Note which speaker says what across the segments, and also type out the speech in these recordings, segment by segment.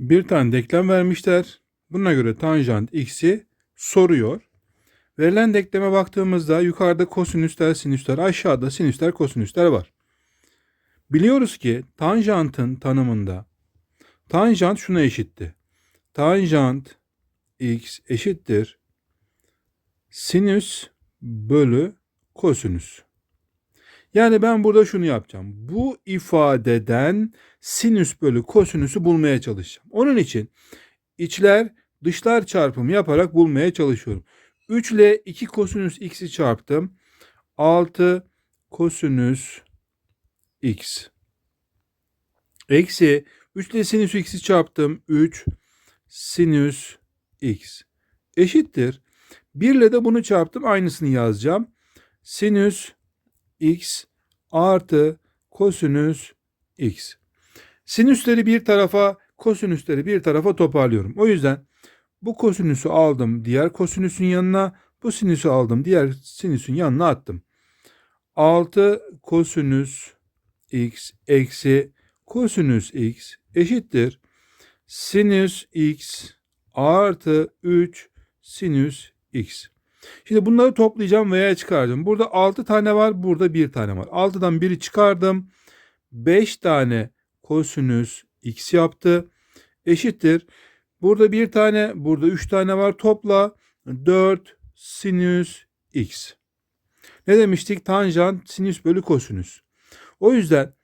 Speaker 1: Bir tane denklem vermişler. Buna göre tanjant x'i soruyor. Verilen denkleme baktığımızda yukarıda kosinüsler, sinüsler, aşağıda sinüsler, kosinüsler var. Biliyoruz ki tanjantın tanımında tanjant şuna eşitti. Tanjant x eşittir sinüs bölü kosinüs. Yani ben burada şunu yapacağım. Bu ifadeden sinüs bölü kosinüsü bulmaya çalışacağım. Onun için içler dışlar çarpımı yaparak bulmaya çalışıyorum. 3 ile 2 kosinüs x'i çarptım. 6 kosinüs x. Eksi 3 ile sinüs x'i çarptım. 3 sinüs x. Eşittir. 1 ile de bunu çarptım. Aynısını yazacağım. Sinüs x artı kosinüs x. Sinüsleri bir tarafa, kosinüsleri bir tarafa toparlıyorum. O yüzden bu kosinüsü aldım diğer kosinüsün yanına, bu sinüsü aldım diğer sinüsün yanına attım. 6 kosinüs x eksi kosinüs x eşittir. Sinüs x artı 3 sinüs x. Şimdi bunları toplayacağım veya çıkaracağım. Burada 6 tane var, burada 1 tane var. 6'dan 1'i çıkardım. 5 tane kosinüs x yaptı. Eşittir. Burada 1 tane, burada 3 tane var. Topla 4 sinüs x. Ne demiştik? Tanjant sinüs bölü kosinüs. O yüzden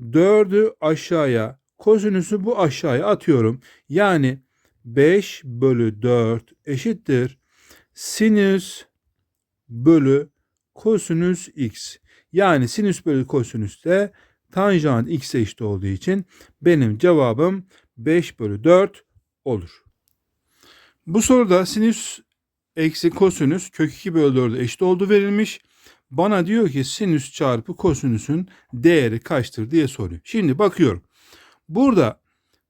Speaker 1: 4'ü aşağıya, kosinüsü bu aşağıya atıyorum. Yani 5 bölü 4 eşittir sinüs bölü kosinüs x. Yani sinüs bölü kosinüs de tanjant x'e eşit olduğu için benim cevabım 5 bölü 4 olur. Bu soruda sinüs eksi kosinüs kök 2 bölü 4'e eşit olduğu verilmiş. Bana diyor ki sinüs çarpı kosinüsün değeri kaçtır diye soruyor. Şimdi bakıyorum. Burada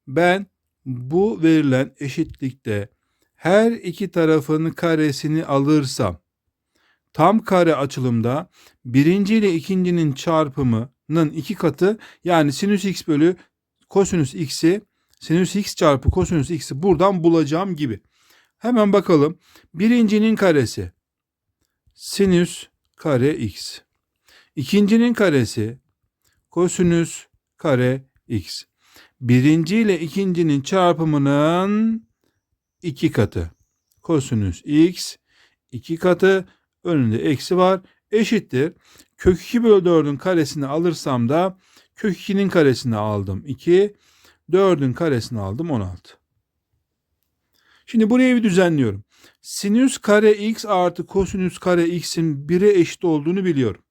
Speaker 1: ben bu verilen eşitlikte her iki tarafın karesini alırsam tam kare açılımda birinci ile ikincinin çarpımının iki katı yani sinüs x bölü kosinüs x'i sinüs x çarpı kosinüs x'i buradan bulacağım gibi. Hemen bakalım. Birincinin karesi sinüs kare x. İkincinin karesi kosinüs kare x. Birinci ile ikincinin çarpımının iki katı. Kosinüs x iki katı önünde eksi var eşittir. Kök 2 bölü 4'ün karesini alırsam da kök 2'nin karesini aldım 2. 4'ün karesini aldım 16. Şimdi burayı bir düzenliyorum. Sinüs kare x artı kosinüs kare x'in 1'e eşit olduğunu biliyorum.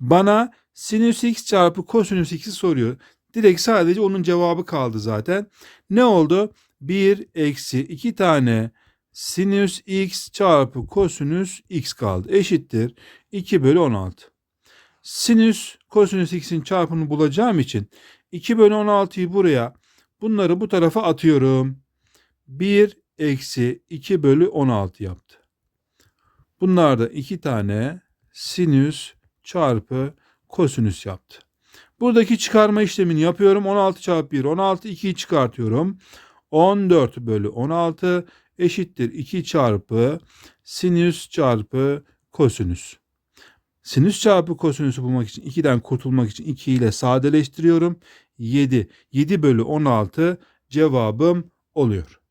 Speaker 1: Bana sinüs x çarpı kosinüs x'i soruyor. Direkt sadece onun cevabı kaldı zaten. Ne oldu? 1 eksi 2 tane sinüs x çarpı kosinüs x kaldı. Eşittir 2 bölü 16. Sinüs kosinüs x'in çarpımını bulacağım için 2 bölü 16'yı buraya bunları bu tarafa atıyorum. 1 eksi 2 bölü 16 yaptı. Bunlar da 2 tane sinüs çarpı kosinüs yaptı. Buradaki çıkarma işlemini yapıyorum. 16 çarpı 1 16 2'yi çıkartıyorum. 14 bölü 16 eşittir 2 çarpı sinüs çarpı kosinüs. Sinüs çarpı kosinüsü bulmak için 2'den kurtulmak için 2 ile sadeleştiriyorum. 7. 7 bölü 16 cevabım oluyor.